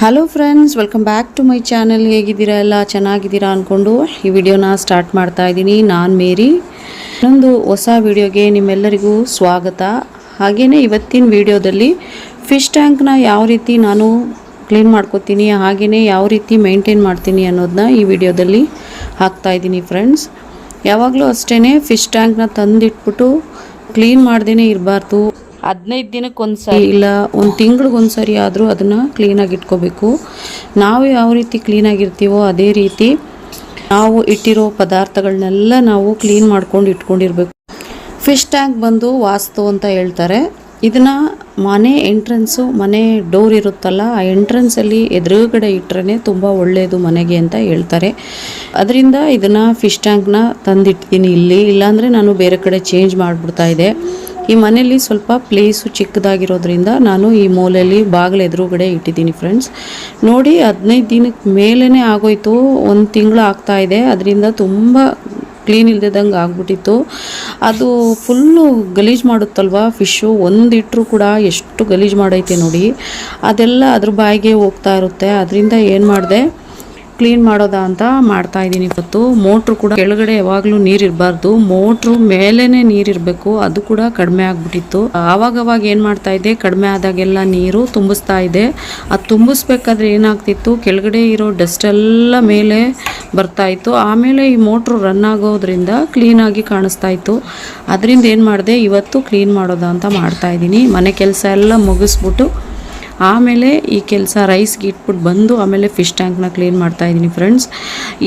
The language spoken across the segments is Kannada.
Hello friends welcome back to my channel ಹೇಗಿದ್ದೀರಾ ಎಲ್ಲ? ಚೆನ್ನಾಗಿದ್ದೀರಾ ಅಂದ್ಕೊಂಡು ಈ ವಿಡಿಯೋನ ಸ್ಟಾರ್ಟ್ ಮಾಡ್ತಾ ಇದ್ದೀನಿ. ನಾನು ಮೇರಿ. ಇನ್ನೊಂದು ಹೊಸ ವಿಡಿಯೋಗೆ ನಿಮ್ಮೆಲ್ಲರಿಗೂ ಸ್ವಾಗತ. ಹಾಗೆಯೇ ಇವತ್ತಿನ ವಿಡಿಯೋದಲ್ಲಿ ಫಿಶ್ ಟ್ಯಾಂಕ್ನ ಯಾವ ರೀತಿ ನಾನು ಕ್ಲೀನ್ ಮಾಡ್ಕೋತೀನಿ ಹಾಗೆಯೇ ಯಾವ ರೀತಿ ಮೇಂಟೈನ್ ಮಾಡ್ತೀನಿ ಅನ್ನೋದನ್ನ ಈ ವಿಡಿಯೋದಲ್ಲಿ ಹಾಕ್ತಾ ಇದ್ದೀನಿ ಫ್ರೆಂಡ್ಸ್ ಯಾವಾಗಲೂ ಅಷ್ಟೇ ಫಿಶ್ ಟ್ಯಾಂಕ್ನ ತಂದಿಟ್ಬಿಟ್ಟು ಕ್ಲೀನ್ ಮಾಡ್ದೇ ಇರಬಾರ್ದು. ಹದಿನೈದು ದಿನಕ್ಕೆ ಒಂದ್ಸರಿ ಇಲ್ಲ, ಒಂದು ತಿಂಗ್ಳಿಗೆ ಒಂದ್ಸರಿ ಆದರೂ ಅದನ್ನು ಕ್ಲೀನಾಗಿ ಇಟ್ಕೋಬೇಕು. ನಾವು ಯಾವ ರೀತಿ ಕ್ಲೀನಾಗಿರ್ತೀವೋ ಅದೇ ರೀತಿ ನಾವು ಇಟ್ಟಿರೋ ಪದಾರ್ಥಗಳನ್ನೆಲ್ಲ ನಾವು ಕ್ಲೀನ್ ಮಾಡ್ಕೊಂಡು ಇಟ್ಕೊಂಡಿರ್ಬೇಕು. ಫಿಶ್ ಟ್ಯಾಂಕ್ ಬಂದು ವಾಸ್ತು ಅಂತ ಹೇಳ್ತಾರೆ. ಇದನ್ನ ಮನೆ ಎಂಟ್ರೆನ್ಸು ಮನೆ ಡೋರ್ ಇರುತ್ತಲ್ಲ, ಆ ಎಂಟ್ರೆನ್ಸಲ್ಲಿ ಎದುರುಗಡೆ ಇಟ್ಟರೆ ತುಂಬ ಒಳ್ಳೆಯದು ಮನೆಗೆ ಅಂತ ಹೇಳ್ತಾರೆ. ಅದರಿಂದ ಇದನ್ನು ಫಿಶ್ ಟ್ಯಾಂಕ್ನ ತಂದಿಡ್ತೀನಿ ಇಲ್ಲಿ. ಇಲ್ಲಾಂದರೆ ನಾನು ಬೇರೆ ಕಡೆ ಚೇಂಜ್ ಮಾಡಿಬಿಡ್ತಾ ಇದ್ದೆ ಈ ಮನೆಯಲ್ಲಿ ಸ್ವಲ್ಪ ಪ್ಲೇಸು ಚಿಕ್ಕದಾಗಿರೋದ್ರಿಂದ ನಾನು ಈ ಮೂಲೆಯಲ್ಲಿ ಬಾಗಿಲು ಎದುರುಗಡೆ ಇಟ್ಟಿದ್ದೀನಿ ಫ್ರೆಂಡ್ಸ್ ನೋಡಿ ಹದಿನೈದು ದಿನಕ್ಕೆ ಮೇಲೇ ಆಗೋಯ್ತು, ಒಂದು ತಿಂಗಳು ಆಗ್ತಾ ಇದೆ. ಅದರಿಂದ ತುಂಬ ಕ್ಲೀನ್ ಇಲ್ದಿದ್ದಂಗೆ ಆಗ್ಬಿಟ್ಟಿತ್ತು. ಅದು ಫುಲ್ಲು ಗಲೀಜು ಮಾಡುತ್ತಲ್ವ? ಫಿಶ್ಶು ಒಂದಿಟ್ಟರು ಕೂಡ ಎಷ್ಟು ಗಲೀಜು ಮಾಡೈತೆ ನೋಡಿ. ಅದೆಲ್ಲ ಅದ್ರ ಬಾಯಿಗೆ ಹೋಗ್ತಾ ಇರುತ್ತೆ. ಅದರಿಂದ ಏನು ಮಾಡಿದೆ? ಕ್ಲೀನ್ ಮಾಡೋದಾ ಅಂತ ಮಾಡ್ತಾ ಇದ್ದೀನಿ ಇವತ್ತು. ಮೋಟ್ರು ಕೂಡ ಕೆಳಗಡೆ ಯಾವಾಗಲೂ ನೀರಿರಬಾರ್ದು ಮೋಟ್ರು ಮೇಲೇನೆ ನೀರಿರಬೇಕು ಅದು ಕೂಡ ಕಡಿಮೆ ಆಗ್ಬಿಟ್ಟಿತ್ತು. ಆವಾಗ ಅವಾಗ ಏನು ಮಾಡ್ತಾ ಇದ್ದೆ? ಕಡಿಮೆ ಆದಾಗೆಲ್ಲ ನೀರು ತುಂಬಿಸ್ತಾ ಇದೆ ಅದು ತುಂಬಿಸ್ಬೇಕಾದ್ರೆ ಏನಾಗ್ತಿತ್ತು? ಕೆಳಗಡೆ ಇರೋ ಡಸ್ಟ್ ಎಲ್ಲ ಮೇಲೆ ಬರ್ತಾ ಇತ್ತು. ಆಮೇಲೆ ಈ ಮೋಟ್ರು ರನ್ ಆಗೋದ್ರಿಂದ ಕ್ಲೀನಾಗಿ ಕಾಣಿಸ್ತಾ ಇತ್ತು. ಅದರಿಂದ ಏನು ಮಾಡಿದೆ? ಇವತ್ತು ಕ್ಲೀನ್ ಮಾಡೋದಾ ಅಂತ ಮಾಡ್ತಾ ಇದ್ದೀನಿ. ಮನೆ ಕೆಲಸ ಎಲ್ಲ ಮುಗಿಸ್ಬಿಟ್ಟು ಆಮೇಲೆ ಈ ಕೆಲಸ ರೈಸ್ಗೆ ಇಟ್ಬಿಟ್ಟು ಬಂದು ಆಮೇಲೆ ಫಿಶ್ ಟ್ಯಾಂಕ್ನ ಕ್ಲೀನ್ ಮಾಡ್ತಾ ಇದ್ದೀನಿ ಫ್ರೆಂಡ್ಸ್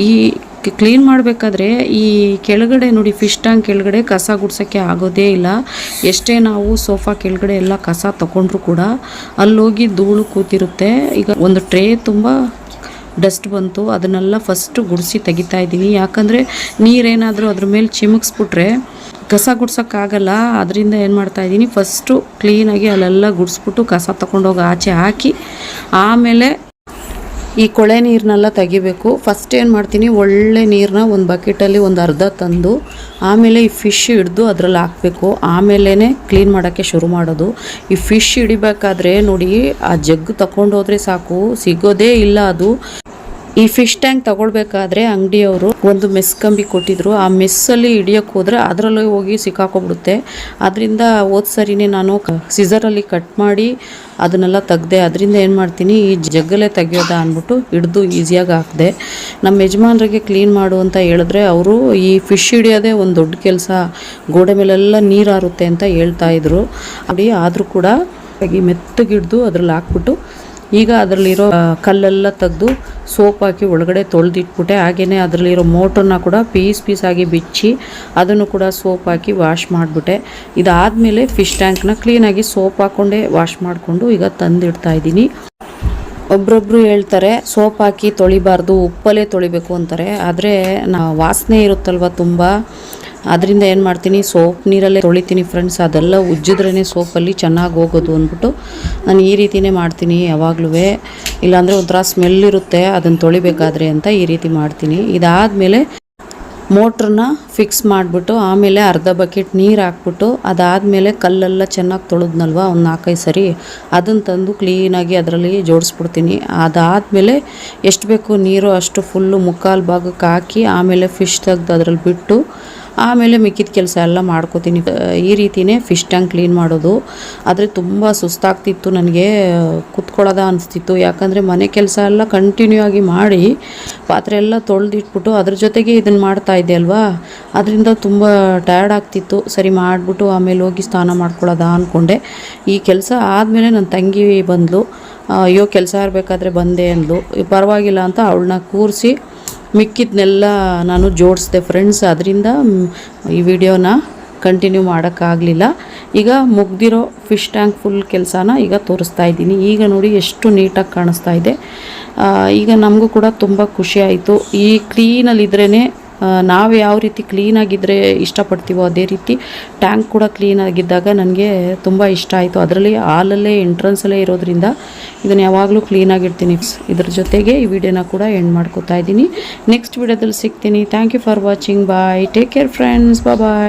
ಈ ಕ್ಲೀನ್ ಮಾಡಬೇಕಾದ್ರೆ ಈ ಕೆಳಗಡೆ ನೋಡಿ ಫಿಶ್ ಟ್ಯಾಂಕ್ ಕೆಳಗಡೆ ಕಸ ಗುಡ್ಸೋಕ್ಕೆ ಆಗೋದೇ ಇಲ್ಲ. ಎಷ್ಟೇ ನಾವು ಸೋಫಾ ಕೆಳಗಡೆ ಎಲ್ಲ ಕಸ ತೊಗೊಂಡ್ರು ಕೂಡ ಅಲ್ಲೋಗಿ ಧೂಳು ಕೂತಿರುತ್ತೆ. ಈಗ ಒಂದು ಟ್ರೇ ತುಂಬ ಡಸ್ಟ್ ಬಂತು. ಅದನ್ನೆಲ್ಲ ಫಸ್ಟು ಗುಡಿಸಿ ತೆಗಿತಾ ಇದ್ದೀನಿ. ಯಾಕಂದರೆ ನೀರೇನಾದರೂ ಅದ್ರ ಮೇಲೆ ಚಿಮುಕ್ಸ್ಬಿಟ್ರೆ ಕಸ ಗುಡ್ಸೋಕ್ಕಾಗಲ್ಲ, ಅದರಿಂದ ಏನು ಮಾಡ್ತಾ ಇದ್ದೀನಿ ಫಸ್ಟು ಕ್ಲೀನಾಗಿ ಅಲ್ಲೆಲ್ಲ ಗುಡಿಸ್ಬಿಟ್ಟು ಕಸ ತಗೊಂಡೋಗಿ ಆಚೆ ಹಾಕಿ, ಆಮೇಲೆ ಈ ಕೊಳೆ ನೀರನ್ನೆಲ್ಲ ತೆಗಿಬೇಕು. ಫಸ್ಟ್ ಏನು ಮಾಡ್ತೀನಿ, ಒಳ್ಳೆ ನೀರನ್ನ ಒಂದು ಬಕೆಟಲ್ಲಿ ಒಂದು ಅರ್ಧ ತಂದು, ಆಮೇಲೆ ಈ ಫಿಶ್ ಹಿಡಿದು ಅದರಲ್ಲಿ ಹಾಕಬೇಕು. ಆಮೇಲೆ ಕ್ಲೀನ್ ಮಾಡೋಕ್ಕೆ ಶುರು ಮಾಡೋದು. ಈ ಫಿಶ್ ಹಿಡಿಬೇಕಾದ್ರೆ ನೋಡಿ, ಆ ಜಗ್ಗು ತಗೊಂಡೋದ್ರೆ ಸಾಕು, ಸಿಗೋದೇ ಇಲ್ಲ ಅದು. ಈ ಫಿಶ್ ಟ್ಯಾಂಕ್ ತಗೊಳ್ಬೇಕಾದ್ರೆ ಅಂಗಡಿಯವರು ಒಂದು ಮೆಸ್ ಕಂಬಿ ಕೊಟ್ಟಿದ್ರು. ಆ ಮೆಸ್ಸಲ್ಲಿ ಹಿಡಿಯೋಕೆ ಹೋದ್ರೆ ಅದರಲ್ಲೇ ಹೋಗಿ ಸಿಕ್ಕಾಕೊಬಿಡುತ್ತೆ ಅದರಿಂದ ಹೋದ ಸರಿನೇ ನಾನು ಸಿಸರಲ್ಲಿ ಕಟ್ ಮಾಡಿ ಅದನ್ನೆಲ್ಲ ತೆಗ್ದೆ ಅದರಿಂದ ಏನು ಮಾಡ್ತೀನಿ, ಈ ಜಗ್ಗಲ್ಲೇ ತೆಗಿಯೋದ ಅಂದ್ಬಿಟ್ಟು ಹಿಡ್ದು ಈಸಿಯಾಗಿ ಹಾಕಿದೆ. ನಮ್ಮ ಯಜಮಾನ್ರಿಗೆ ಕ್ಲೀನ್ ಮಾಡು ಅಂತ ಹೇಳಿದ್ರೆ ಅವರು ಈ ಫಿಶ್ ಹಿಡಿಯೋದೇ ಒಂದು ದೊಡ್ಡ ಕೆಲಸ. ಗೋಡೆ ಮೇಲೆಲ್ಲ ನೀರು ಹಾರುತ್ತೆ ಅಂತ ಹೇಳ್ತಾ ಇದ್ರು. ಅಡಿ ಆದರೂ ಕೂಡ ಮೆತ್ತಗಿಡ್ದು ಅದ್ರಲ್ಲಿ ಹಾಕ್ಬಿಟ್ಟು ಈಗ ಅದರಲ್ಲಿರೋ ಕಲ್ಲೆಲ್ಲ ತೆಗೆದು ಸೋಪ್ ಹಾಕಿ ಒಳಗಡೆ ತೊಳೆದಿಟ್ಬಿಟ್ಟೆ. ಹಾಗೆಯೇ ಅದರಲ್ಲಿರೋ ಮೋಟ್ರನ್ನ ಕೂಡ ಪೀಸ್ ಪೀಸಾಗಿ ಬಿಚ್ಚಿ ಅದನ್ನು ಕೂಡ ಸೋಪ್ ಹಾಕಿ ವಾಶ್ ಮಾಡಿಬಿಟ್ಟೆ. ಇದಾದಮೇಲೆ ಫಿಶ್ ಟ್ಯಾಂಕ್ನ ಕ್ಲೀನಾಗಿ ಸೋಪ್ ಹಾಕ್ಕೊಂಡೇ ವಾಶ್ ಮಾಡಿಕೊಂಡು ಈಗ ತಂದಿಡ್ತಾ ಇದ್ದೀನಿ. ಒಬ್ರೊಬ್ರು ಹೇಳ್ತಾರೆ, ಸೋಪ್ ಹಾಕಿ ತೊಳಿಬಾರ್ದು, ಉಪ್ಪಲ್ಲೇ ತೊಳಿಬೇಕು ಅಂತಾರೆ. ಆದರೆ ನಾ ವಾಸನೆ ಇರುತ್ತಲ್ವ ತುಂಬ. ಅದರಿಂದ ಏನು ಮಾಡ್ತೀನಿ, ಸೋಪ್ ನೀರಲ್ಲೇ ತೊಳಿತೀನಿ ಫ್ರೆಂಡ್ಸ್ ಅದೆಲ್ಲ ಉಜ್ಜಿದ್ರೇ ಸೋಪಲ್ಲಿ ಚೆನ್ನಾಗಿ ಹೋಗೋದು ಅಂದ್ಬಿಟ್ಟು ನಾನು ಈ ರೀತಿಯೇ ಮಾಡ್ತೀನಿ ಯಾವಾಗಲೂ ಇಲ್ಲಾಂದರೆ ಒಂಥರ ಸ್ಮೆಲ್ ಇರುತ್ತೆ ಅದನ್ನು ತೊಳಿಬೇಕಾದ್ರೆ ಅಂತ ಈ ರೀತಿ ಮಾಡ್ತೀನಿ. ಇದಾದಮೇಲೆ ಮೋಟ್ರನ್ನ ಫಿಕ್ಸ್ ಮಾಡಿಬಿಟ್ಟು ಆಮೇಲೆ ಅರ್ಧ ಬಕೆಟ್ ನೀರು ಹಾಕ್ಬಿಟ್ಟು ಅದಾದಮೇಲೆ ಕಲ್ಲೆಲ್ಲ ಚೆನ್ನಾಗಿ ತೊಳೆದ್ನಲ್ವ ಒಂದು ನಾಲ್ಕೈದು ಸರಿ ಅದನ್ನು ತಂದು ಕ್ಲೀನಾಗಿ ಅದರಲ್ಲಿ ಜೋಡಿಸ್ಬಿಡ್ತೀನಿ. ಅದಾದಮೇಲೆ ಎಷ್ಟು ಬೇಕು ನೀರು ಅಷ್ಟು ಫುಲ್ಲು ಮುಕ್ಕಾಲು ಭಾಗಕ್ಕೆ ಹಾಕಿ ಆಮೇಲೆ ಫಿಶ್ ತೆಗೆದು ಅದರಲ್ಲಿ ಬಿಟ್ಟು ಆಮೇಲೆ ಮಿಕ್ಕಿದ ಕೆಲಸ ಎಲ್ಲ ಮಾಡ್ಕೋತೀನಿ. ಈ ರೀತಿಯೇ ಫಿಶ್ ಟ್ಯಾಂಕ್ ಕ್ಲೀನ್ ಮಾಡೋದು. ಆದರೆ ತುಂಬ ಸುಸ್ತಾಗ್ತಿತ್ತು ನನಗೆ. ಕುತ್ಕೊಳ್ಳೋದ ಅನಿಸ್ತಿತ್ತು. ಯಾಕಂದರೆ ಮನೆ ಕೆಲಸ ಎಲ್ಲ ಕಂಟಿನ್ಯೂ ಆಗಿ ಮಾಡಿ ಪಾತ್ರೆ ಎಲ್ಲ ತೊಳೆದಿಟ್ಬಿಟ್ಟು ಅದ್ರ ಜೊತೆಗೆ ಇದನ್ನು ಮಾಡ್ತಾ ಇದ್ದೆ ಅಲ್ವಾ? ಅದರಿಂದ ತುಂಬ ಟಯರ್ಡ್ ಆಗ್ತಿತ್ತು. ಸರಿ ಮಾಡಿಬಿಟ್ಟು ಆಮೇಲೆ ಹೋಗಿ ಸ್ನಾನ ಮಾಡ್ಕೊಳ್ಳೋದ ಅಂದ್ಕೊಂಡೆ ಈ ಕೆಲಸ ಆದಮೇಲೆ ನನ್ನ ತಂಗಿ ಬಂದಳು ಅಯ್ಯೋ, ಕೆಲಸ ಇರಬೇಕಾದ್ರೆ ಬಂದೆ ಅಂದ್ಲು. ಪರವಾಗಿಲ್ಲ ಅಂತ ಅವಳನ್ನ ಕೂರಿಸಿ ಮಿಕ್ಕಿದ್ನೆಲ್ಲ ನಾನು ಜೋಡಿಸ್ದೆ ಫ್ರೆಂಡ್ಸ್ ಅದರಿಂದ ಈ ವಿಡಿಯೋನ ಕಂಟಿನ್ಯೂ ಮಾಡೋಕ್ಕಾಗಲಿಲ್ಲ. ಈಗ ಮುಗ್ದಿರೋ ಫಿಶ್ ಟ್ಯಾಂಕ್ ಫುಲ್ ಕೆಲಸನ ಈಗ ತೋರಿಸ್ತಾ ಇದ್ದೀನಿ. ಈಗ ನೋಡಿ ಎಷ್ಟು ನೀಟಾಗಿ ಕಾಣಿಸ್ತಾ ಇದೆ. ಈಗ ನಮಗೂ ಕೂಡ ತುಂಬ ಖುಷಿ ಆಯಿತು. ಈ ಕ್ಲೀನಲ್ಲಿದ್ರೇ ನಾವು ಯಾವ ರೀತಿ ಕ್ಲೀನಾಗಿದ್ದರೆ ಇಷ್ಟಪಡ್ತೀವೋ ಅದೇ ರೀತಿ ಟ್ಯಾಂಕ್ ಕೂಡ ಕ್ಲೀನಾಗಿದ್ದಾಗ ನನಗೆ ತುಂಬ ಇಷ್ಟ ಆಯಿತು. ಅದರಲ್ಲಿ ಹಾಲಲ್ಲೇ ಎಂಟ್ರೆನ್ಸಲ್ಲೇ ಇರೋದ್ರಿಂದ ಇದನ್ನು ಯಾವಾಗಲೂ ಕ್ಲೀನಾಗಿರ್ತೀನಿ ಇದ್ರ ಜೊತೆಗೆ ಈ ವಿಡಿಯೋನ ಕೂಡ ಎಂಡ್ ಮಾಡ್ಕೋತಾ ಇದ್ದೀನಿ. ನೆಕ್ಸ್ಟ್ ವಿಡಿಯೋದಲ್ಲಿ ಸಿಗ್ತೀನಿ. Thank you for watching bye take care friends bye